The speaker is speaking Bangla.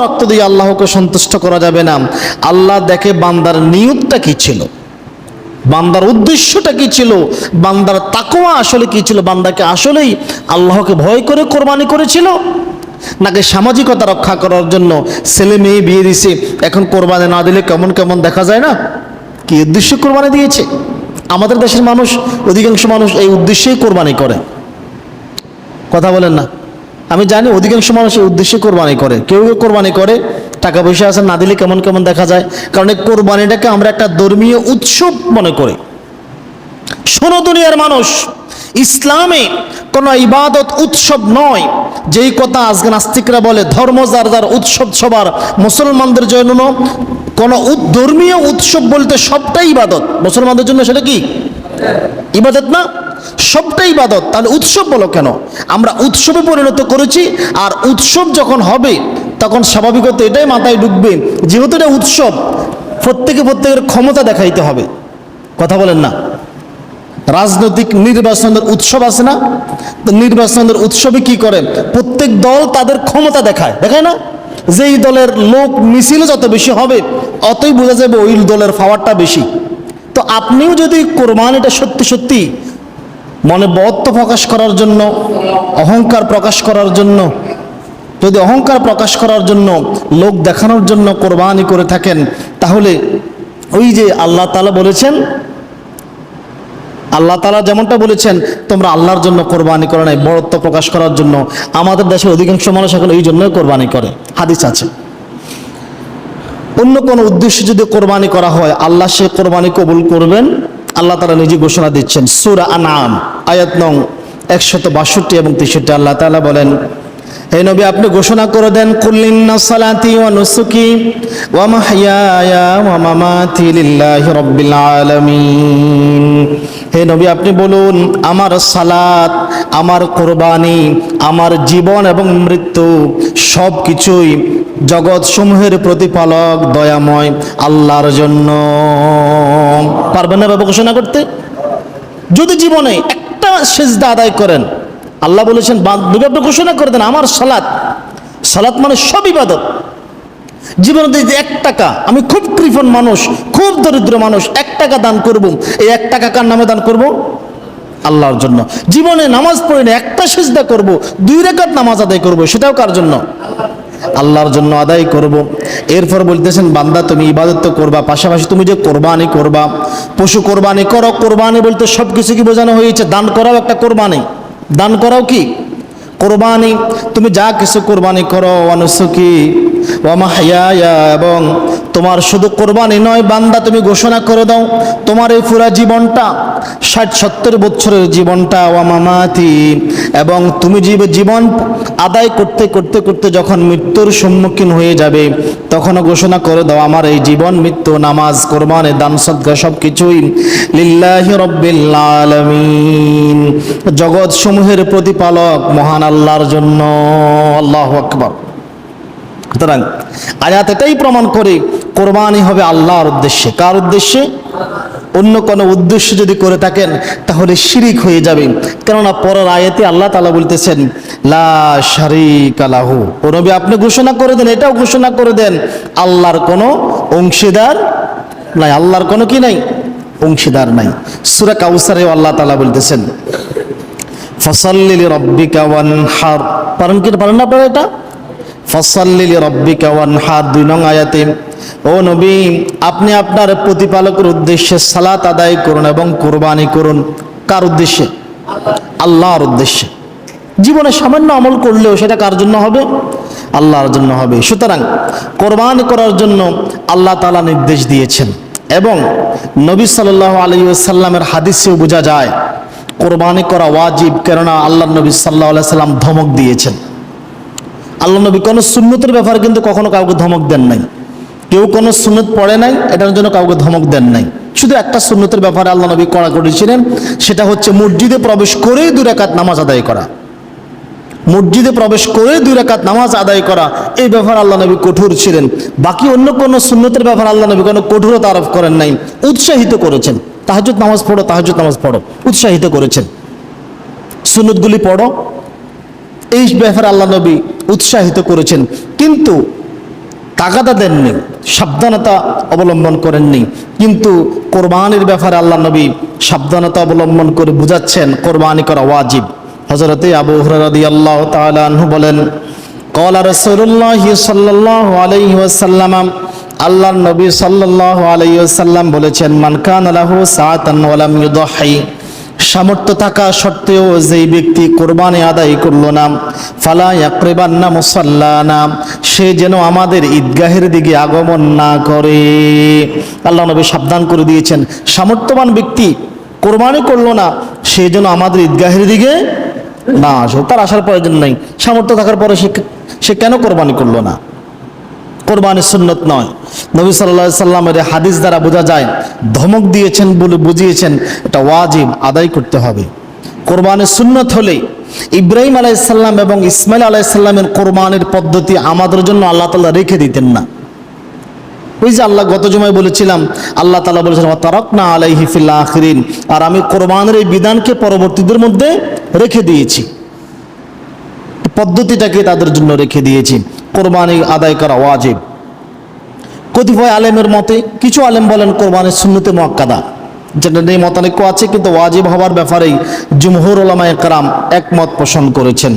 রক্ত দিয়ে আল্লাহকে সন্তুষ্ট করা যাবে না। আল্লাহ দেখে বান্দার নিয়তটা কি ছিল? বান্দার উদ্দেশ্যটা কি ছিল? বান্দার তাকওয়া আসলে কি ছিল? বান্দাকে আসলেই আল্লাহকে ভয় করে কোরবানি করেছিল? নাকি সামাজিকতা রক্ষা করার জন্য ছেলে মেয়ে বিয়ে দিছে? এখন কোরবানি না দিলে কেমন কেমন দেখা যায় না? কি উদ্দেশ্য কোরবানি দিয়েছে? আমাদের দেশের মানুষ, অধিকাংশ মানুষ এই উদ্দেশ্যেই কোরবানি করে। কথা বলেন না। আমি জানি অধিকাংশ মানুষের উদ্দেশ্যে কোরবানি করে। কেউ কেউ কোরবানি করে, টাকা পয়সা আছে, না দিলে কেমন কেমন দেখা যায়। কারণ এই কোরবানিটাকে আমরা একটা ধর্মীয় উৎসব মনে করি। শোনো দুনিয়ার মানুষ, ইসলামে কোনো ইবাদত উৎসব নয়। যেই কথা আজকে নাস্তিকরা বলে, ধর্ম যার যার উৎসব সবার, মুসলমানদের জন্য কোনো ধর্মীয় উৎসব বলতে সবটাই ইবাদত। মুসলমানদের জন্য সেটা কি? ইবাদত না? সবটাই ইবাদত, তাহলে উৎসব বলো কেন? আমরা উৎসবে পরিণত করেছি, আর উৎসব যখন হবে, তখন স্বাভাবিকত এটাই মাথায় ঢুকবে, যেহেতু এটা উৎসব, প্রত্যেকে প্রত্যেকের ক্ষমতা দেখাইতে হবে। কথা বলেন না। রাজনৈতিক নির্বাচনের উৎসব আছে না? তো নির্বাচনের উৎসবে কি করে? প্রত্যেক দল তাদের ক্ষমতা দেখায় দেখায় না? যেই দলের লোক মিছিল যত বেশি হবে, অতই বোঝা যাবে ওই দলের পাওয়ারটা বেশি। তো আপনিও যদি কোরবানিটা সত্যি সত্যি মনে বত্ত প্রকাশ করার জন্য, অহংকার প্রকাশ করার জন্য, যদি অহংকার প্রকাশ করার জন্য লোক দেখানোর জন্য কোরবানি করে থাকেন, তাহলে ওই যে আল্লাহ তালা বলেছেন, আল্লাহ তালা যেমনটা বলেছেন, তোমরা আল্লাহর জন্য কোরবানি করে নাই বড়ত্ব প্রকাশ করার জন্য। আমাদের দেশের অধিকাংশ মানুষ এখন এই জন্যই কোরবানি করে। হাদিস আছে। অন্য কোনো উদ্দেশ্যে যদি কোরবানি করা হয়, আল্লাহ সে কোরবানি কবুল করবেন আল্লাহ তালা নিজে ঘোষণা দিচ্ছেন, সুরা আনাম আয়াত নং একশত বাষট্টি এবং তেষট্টি। আল্লাহ তালা বলেন, হে নবী, আপনি ঘোষণা করে দেন ওয়া নুসুকি হে নবী, আপনি বলুন, আমার সালাত, আমার কোরবানি, আমার জীবন এবং মৃত্যু সব কিছুই জগৎ সমূহের প্রতিপালক দয়াময় আল্লাহর জন্য। পারবেন না বাবা ঘোষণা করতে? যদি জীবনে একটা সেজদা আদায় করেন, আল্লাহ বলেছেন নবী আপনি ঘোষণা করে দেন, আমার সালাত। সালাত মানে সব ইবাদত। জীবনে যদি এক টাকা, আমি খুব কৃপণ মানুষ, খুব দরিদ্র মানুষ, এক টাকা দান করব, এই এক টাকা কার নামে দান করব? আল্লাহর জন্য। জীবনে নামাজ পড়ে না, একটা সেজদা করব, দুই রেখাত নামাজ আদায় করব, সেটাও কার জন্য? আল্লাহর জন্য আদায় করব। এরপর বলতেছেন, বান্দা, তুমি ইবাদত তো করবা, পাশাপাশি তুমি যে কোরবানি করবা, পশু কোরবানি করো, কোরবানি বলতে সব কিছু কি বোঝানো হয়েছে? দান করাও একটা কোরবানি। দান করাও কি? কোরবানি। তুমি যা কিছু কোরবানি করো অনুসুকি মাহিয়া এবং তোমার শুধু কোরবানি নয়, বান্দা, তুমি ঘোষণা করে দাও, তোমার এই পুরা জীবনটা, ষাট, সত্তর বছরের জীবনটা ওয়ামামাতি এবং তুমি যে জীবন আদায় করতে করতে করতে যখন মৃত্যুর সম্মুখীন হয়ে যাবে, তখনও ঘোষণা করে দাও, আমার এই জীবন, মৃত্যু, নামাজ, কোরবানি, দান সদ্গা সব কিছুই লিল্লাহি রব্বিল আলামিন। জগৎ সমূহের প্রতিপালক মহান আল্লাহর জন্য। আল্লাহ আকবার। সুতরাং আয়াত এটাই প্রমাণ করে কোরবানি হবে আল্লাহর উদ্দেশ্যে। কার উদ্দেশ্যে? অন্য কোনো উদ্দেশ্য যদি করে থাকেন, তাহলে শিরিক হয়ে যাবে। কেননা পরের আয়াতে আল্লাহ তালা বলতেছেন, লা শারিক আলাহু ও নবী, আপনি ঘোষণা করে দেন, এটাও ঘোষণা করে দেন, আল্লাহর কোনো অংশীদার নাই। আল্লাহর কোনো কি নাই? অংশীদার নাই। সুরা কাউসারে আল্লাহ তালা বলতেছেন ফসল্লিল রব্বিকা ওয়ানহার। পারেন কি পারেন না আপনারা এটা? ফসল্লিল রব্বিকা ওয়ানহার দুই নং আয়াতে, ও নবী, আপনি আপনার প্রতিপালকের উদ্দেশ্যে সালাত আদায় করুন এবং কোরবানি করুন। কার উদ্দেশ্যে? আল্লাহর উদ্দেশ্যে। জীবনে সামান্য আমল করলেও সেটা কার জন্য হবে? আল্লাহর জন্য হবে। সুতরাং কোরবানি করার জন্য আল্লাহ তালা নির্দেশ দিয়েছেন এবং নবী সাল্লাহ আলী সাল্লামের হাদিসেও বোঝা যায়, কোরবানি করা ওয়াজিব, কেননা আল্লাহ নবী সাল্লাহ সাল্লাম ধমক দিয়েছেন। আল্লাহ নবী, কোনো সুন্নতের ব্যাপারে কিন্তু কখনো কাউকে ধমক দেন নাই। কেউ কোনো সুন্নত পড়ে নাই, এটার জন্য কাউকে ধমক দেন নাই। শুধু একটা সুন্নতের ব্যাপারে আল্লাহ নবী কড়া করেছিলেন সেটা হচ্ছে মসজিদে প্রবেশ করেই দু রাকাত নামাজ আদায় করা। মসজিদে প্রবেশ করে দুই রাকাত নামাজ আদায় করা, এই ব্যাপারে আল্লাহ নবী কঠোর ছিলেন। বাকি অন্য কোনো সুন্নতের ব্যাপারে আল্লাহ নবী কোনো কঠোরতা আরোপ করেন নাই, উৎসাহিত করেছেন। তাহাজুদ নামাজ পড়ো তাহাজুদ নামাজ পড়ো, উৎসাহিত করেছেন। সুন্নতগুলি পড়ো এই ব্যাপারে আল্লাহ নবী উৎসাহিত করেছেন। কিন্তু তাগাদা দেননি, সাবধানতা অবলম্বন করেননি। কিন্তু কোরবানির ব্যাপারে আল্লাহ নবী সাবধানতা অবলম্বন করে বুঝাচ্ছেন, কোরবানি করা ওয়াজিব। হজরতে আবু হরদি আল্লাহ তালু বলেন, কলা রসুল্লাহ সাল্লাহ আলাইহি ওয়াসাল্লাম, আল্লাহর নবী সাল্লাল্লাহু আলাইহি ওয়াসাল্লাম বলেছেন, মান কানা লাহু সাআতান ওয়া ইউদাহি সামর্থ্য থাকা সত্ত্বেও যেই ব্যক্তি কোরবানি আদায় করল না, ফালা ইয়াকরিবান্না মুসাল্লানা, সে যেন আমাদের ঈদগাহের দিকে আগমন না করে। আল্লাহ নবী সাবধান করে দিয়েছেন। সামর্থ্যবান ব্যক্তি কোরবানি করল না, সে যেন আমাদের ঈদগাহের দিকে না আসে। তার আসার প্রয়োজন নেই। সামর্থ্য থাকার পরে সে সে কেন কোরবানি করল না? কোরবানি সুন্নত নয়। নবী সাল্লাহ সাল্লামের হাদিস দ্বারা বোঝা যায়, ধমক দিয়েছেন বলে বুঝিয়েছেন, এটা ওয়াজিব, আদায় করতে হবে। কোরবানি সুন্নত হলে ইব্রাহিম আলাইসাল্লাম এবং ইসমাইল আলাইসাল্লামের কোরবানির পদ্ধতি আমাদের জন্য আল্লাহ তাল্লাহ রেখে দিতেন না। ওই যে আল্লাহ গত জমায় বলেছিলাম, আল্লাহ তালা বলেছেন তারক না আলাইহি ফিল আখিরিন আর আমি কোরবানের এই বিধানকে পরবর্তীদের মধ্যে রেখে দিয়েছি। পদ্ধতিটাকে তাদের জন্য রেখে দিয়েছি। কোরবানি আদায় করা ওয়াজিব। কতিপয় আলেমের মতে, কিছু আলেম বলেন কোরবানির সুন্নতে মোয়াক্কাদা। যেটা নেই মতানৈক্য আছে, কিন্তু ওয়াজিব হওয়ার ব্যাপারেই জুমহুর ওলামায় কারাম একমত পোষণ করেছেন।